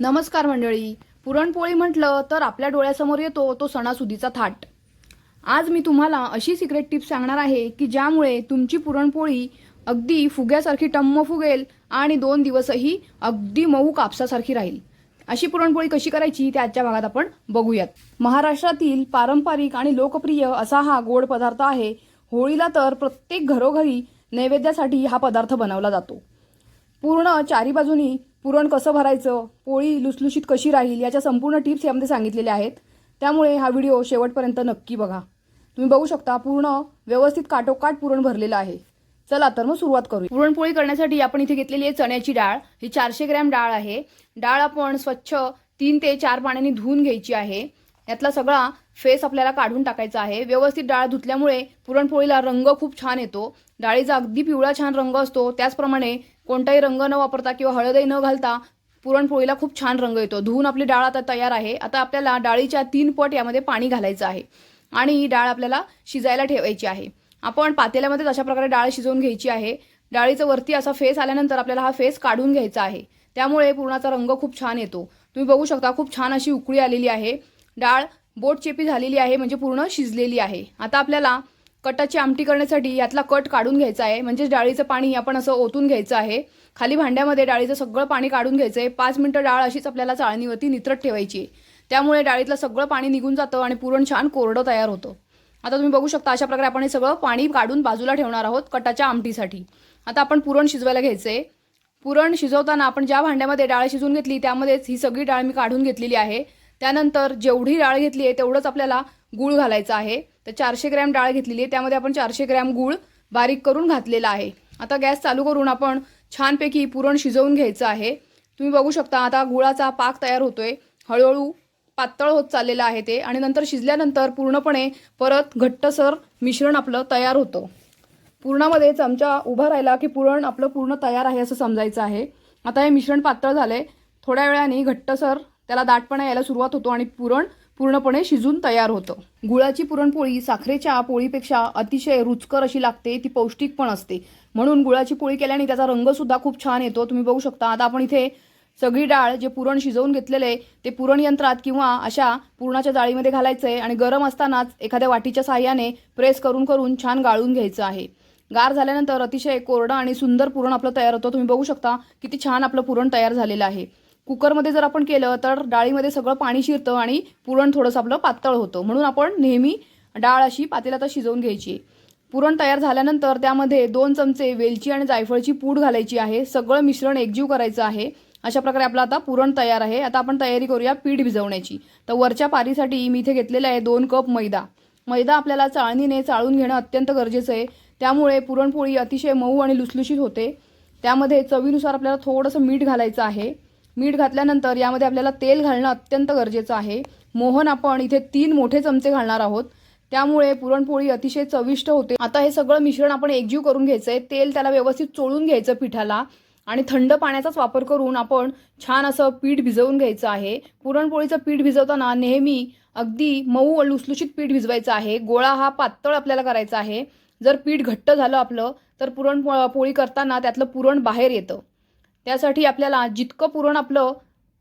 नमस्कार मंडळी. पुरणपोळी म्हटलं तर आपल्या डोळ्यासमोर येतो तो सणासुदीचा थाट. आज मी तुम्हाला अशी सिक्रेट टिप्स सांगणार आहे की ज्यामुळे तुमची पुरणपोळी अगदी फुग्यासारखी टम्म फुगेल आणि दोन दिवसही अगदी मऊ कापसासारखी राहील. अशी पुरणपोळी कशी करायची ते आजच्या भागात आपण बघूयात. महाराष्ट्रातील पारंपरिक आणि लोकप्रिय असा हा गोड पदार्थ आहे. होळीला तर प्रत्येक घरोघरी नैवेद्यासाठी हा पदार्थ बनवला जातो. पूर्ण चारी बाजूनी पुरण कसं भरायचं पोळी लुसलुशीत कशी राहील याच्या संपूर्ण टिप्स यामध्ये सांगितलेल्या आहेत. त्यामुळे हा व्हिडिओ शेवटपर्यंत नक्की बघा. तुम्ही बघू शकता पूर्ण व्यवस्थित काटोकाट पुरण भरलेलं आहे. चला तर मग सुरुवात करू पुरणपोळी करण्यासाठी आपण इथे घेतलेली आहे चण्याची डाळ. ही चारशे ग्रॅम डाळ आहे. डाळ आपण स्वच्छ तीन ते चार पाण्याने धुवून घ्यायची आहे. यातला सगळा फेस आपल्याला काढून टाकायचा आहे. व्यवस्थित डाळ धुतल्यामुळे पुरणपोळीला रंग खूप छान येतो. डाळीचा अगदी पिवळा छान रंग असतो. त्याचप्रमाणे कोणताही रंग न वापरता किंवा हळदही न घालता पुरणपोळीला खूप छान रंग येतो. धुवून आपली डाळ आता तयार आहे. आता आपल्याला डाळीच्या तीन पट यामध्ये पाणी घालायचं आहे आणि ही डाळ आपल्याला शिजायला ठेवायची आहे. आपण पातेल्यामध्ये अशा प्रकारे डाळ शिजवून घ्यायची आहे. डाळीचं वरती असा फेस आल्यानंतर आपल्याला हा फेस काढून घ्यायचा आहे. त्यामुळे पुरणाचा रंग खूप छान येतो. तुम्ही बघू शकता खूप छान अशी उकळी आलेली आहे. डाळ बोट चेपी झालेली आहे म्हणजे पूर्ण शिजलेली आहे. आता आपल्याला कटाची आमटी करण्यासाठी यातला कट काढून घ्यायचा आहे. म्हणजेच डाळीचं पाणी आपण असं ओतून घ्यायचं आहे. खाली भांड्यामध्ये डाळीचं सगळं पाणी काढून घ्यायचं आहे. पाच मिनटं डाळ अशीच आपल्याला चाळणीवरती नित्रत ठेवायची आहे. त्यामुळे डाळीतलं सगळं पाणी निघून जातं आणि पुरण छान कोरडं तयार होतं. आता तुम्ही बघू शकता अशा प्रकारे आपण हे सगळं पाणी काढून बाजूला ठेवणार आहोत कटाच्या आमटीसाठी. आता आपण पुरण शिजवायला घ्यायचंय पुरण शिजवताना आपण ज्या भांड्यामध्ये डाळ शिजवून घेतली त्यामध्येच ही सगळी डाळ मी काढून घेतलेली आहे. त्यानंतर जेवढी डाळ घेतली आहे तेवढंच आपल्याला गूळ घालायचं आहे. तर चारशे ग्रॅम डाळ घेतलेली आहे. त्यामध्ये आपण चारशे ग्रॅम गूळ बारीक करून घातलेला आहे. आता गॅस चालू करून आपण छानपैकी पुरण शिजवून घ्यायचं आहे. तुम्ही बघू शकता आता गुळाचा पाक तयार होतोय. हळूहळू पातळ होत चाललेलं आहे ते आणि नंतर शिजल्यानंतर पूर्णपणे परत घट्टसर मिश्रण आपलं तयार होतं. पुरणामध्ये चमचा उभा राहिला की पुरण आपलं पूर्ण तयार आहे असं समजायचं आहे. आता हे मिश्रण पातळ झालं आहे थोड्या वेळाने घट्टसर त्याला दाटपणा यायला सुरुवात होतो आणि पुरण पूर्णपणे शिजून तयार होतं. गुळाची पुरणपोळी साखरेच्या पोळीपेक्षा अतिशय रुचकर अशी लागते ती पौष्टिक पण असते. म्हणून गुळाची पोळी केल्याने त्याचा रंगसुद्धा खूप छान येतो. तुम्ही बघू शकता आता आपण इथे सगळी डाळ जे पुरण शिजवून घेतलेले ते पुरण यंत्रात किंवा अशा पुरणाच्या जाळीमध्ये घालायचं आहे आणि गरम असतानाच एखाद्या वाटीच्या साह्याने प्रेस करून करून छान गाळून घ्यायचं आहे. गार झाल्यानंतर अतिशय कोरडं आणि सुंदर पुरण आपलं तयार होतं. तुम्ही बघू शकता किती छान आपलं पुरण तयार झालेलं आहे. कुकरमध्ये जर आपण केलं तर डाळीमध्ये सगळं पाणी शिरतं आणि पुरण थोडंसं आपलं पातळ होतं. म्हणून आपण नेहमी डाळ अशी पातेल्यात शिजवून घ्यायची. पुरण तयार झाल्यानंतर त्यामध्ये दोन चमचे वेलची आणि जायफळची पूड घालायची आहे. सगळं मिश्रण एकजीव करायचं आहे. अशा प्रकारे आपलं आता पुरण तयार आहे. आता आपण तयारी करूया पीठ भिजवण्याची. तर वरच्या पारीसाठी मी इथे घेतलेलं आहे दोन कप मैदा. मैदा आपल्याला चाळणीने चाळून घेणं अत्यंत गरजेचं आहे. त्यामुळे पुरणपोळी अतिशय मऊ आणि लुसलुशीत होते. त्यामध्ये चवीनुसार आपल्याला थोडंसं मीठ घालायचं आहे. मीठ घातल्यानंतर यामध्ये आपल्याला तेल घालणं अत्यंत गरजेचं आहे. मोहन आपण इथे तीन मोठे चमचे घालणार आहोत. त्यामुळे पुरणपोळी अतिशय चविष्ट होते. आता हे सगळं मिश्रण आपण एकजीव करून घ्यायचं आहे तेल त्याला व्यवस्थित चोळून घ्यायचं पिठाला आणि थंड पाण्याचाच वापर करून आपण छान असं पीठ भिजवून घ्यायचं आहे. पुरणपोळीचं पीठ भिजवताना नेहमी अगदी मऊ लुसलुशीत पीठ भिजवायचं आहे. गोळा हा पातळ आपल्याला करायचा आहे. जर पीठ घट्ट झालं आपलं तर पुरण पोळी करताना त्यातलं पुरण बाहेर येतं. त्यासाठी आपल्याला जितकं पुरण आपलं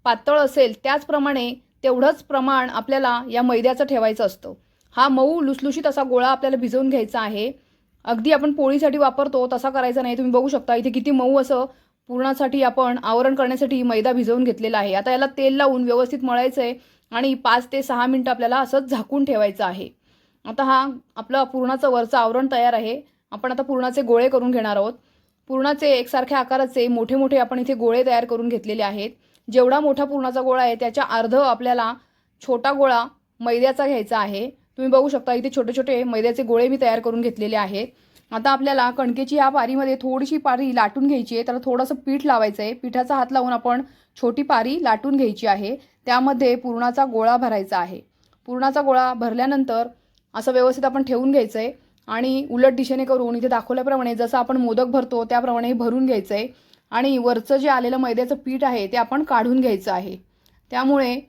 पातळ असेल त्याचप्रमाणे तेवढंच प्रमाण आपल्याला या मैद्याचं ठेवायचं असतं. हा मऊ लुसलुशीत असा गोळा आपल्याला भिजवून घ्यायचा आहे. अगदी आपण पोळीसाठी वापरतो तसा करायचा नाही. तुम्ही बघू शकता इथे किती मऊ असं पुरणासाठी आपण आवरण करण्यासाठी मैदा भिजवून घेतलेला आहे. आता याला तेल लावून व्यवस्थित मळायचं आहे आणि पाच ते सहा मिनटं आपल्याला असंच झाकून ठेवायचं आहे. आता हा आपला पुरणाचं वरचं आवरण तयार आहे. आपण आता पुरणाचे गोळे करून घेणार आहोत. पुरणाचे एकसारख्या आकाराचे मोठे मोठे आपण इथे गोळे तयार करून घेतलेले आहेत. जेवढा मोठा पुरणाचा गोळा आहे त्याच्या अर्ध आपल्याला छोटा गोळा मैद्याचा घ्यायचा आहे. तुम्ही बघू शकता इथे छोटे छोटे मैद्याचे गोळे मी तयार करून घेतलेले आहेत. आता आपल्याला कणकेची या पारीमध्ये थोडीशी पारी लाटून घ्यायची आहे. त्याला थोडंसं पीठ लावायचं आहे पिठाचा हात लावून आपण छोटी पारी लाटून घ्यायची आहे. त्यामध्ये पुरणाचा गोळा भरायचा आहे. पुरणाचा गोळा भरल्यानंतर असं व्यवस्थित आपण ठेवून घ्यायचं आहे आणि उलट दिशेने करून इथे दाखवल्याप्रमाणे जसं आपण मोदक भरतो त्याप्रमाणे हे भरून घ्यायचं आहे आणि वरचं जे आलेलं मैद्याचं पीठ आहे ते आपण काढून घ्यायचं आहे. त्यामुळे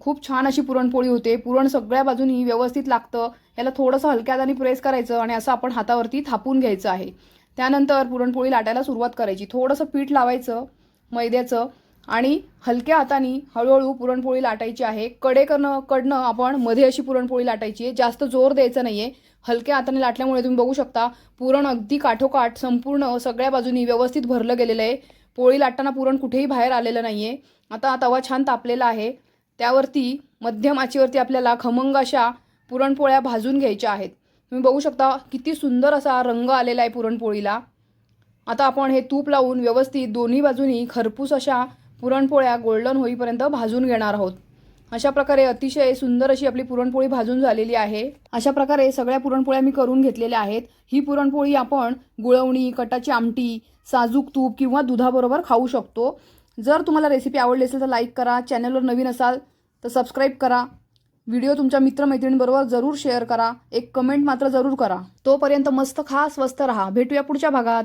खूप छान अशी पुरणपोळी होते. पुरण सगळ्या बाजूनी व्यवस्थित लागतं. याला थोडंसं हलक्यात आणि प्रेस करायचं आणि असं आपण हातावरती थापून घ्यायचं आहे. त्यानंतर पुरणपोळी लाटायला सुरुवात करायची. थोडंसं पीठ लावायचं मैद्याचं. आणि हलक्या हाताने हळूहळू पुरणपोळी लाटायची आहे. कडे करणं कडनं आपण मध्ये अशी पुरणपोळी लाटायची आहे. जास्त जोर द्यायचा आहे हलक्या हाताने लाटल्यामुळे तुम्ही बघू शकता पुरण अगदी काठोकाठ संपूर्ण सगळ्या बाजूनी व्यवस्थित भरलं गेलेलं आहे. पोळी लाटताना पुरण कुठेही बाहेर आलेलं नाही आहे आता तवा छान तापलेला आहे. त्यावरती मध्यम आचेवरती आपल्याला खमंग अशा पुरणपोळ्या भाजून घ्यायच्या आहेत. तुम्ही बघू शकता किती सुंदर असा रंग आलेला आहे पुरणपोळीला. आता आपण हे तूप लावून व्यवस्थित दोन्ही बाजूनी खरपूस अशा पुरणपोळ्या गोल्डन होईपर्यंत भाजून घेणार आहोत. अशा प्रकारे अतिशय सुंदर अशी आपली पुरणपोळी भाजून झालेली आहे. अशा प्रकारे सगळ्या पुरणपोळ्या मी करून घेतलेल्या आहेत. ही पुरणपोळी आपण गुळवणी कटाची आमटी साजूक तूप किंवा दुधाबरोबर खाऊ शकतो. जर तुम्हाला रेसिपी आवडली असेल तर लाईक करा. चॅनलवर नवीन असाल तर सबस्क्राईब करा. व्हिडिओ तुमच्या मित्रमैत्रिणींबरोबर जरूर शेअर करा. एक कमेंट मात्र जरूर करा. तोपर्यंत मस्त खा स्वस्त राहा. भेटूया पुढच्या भागात.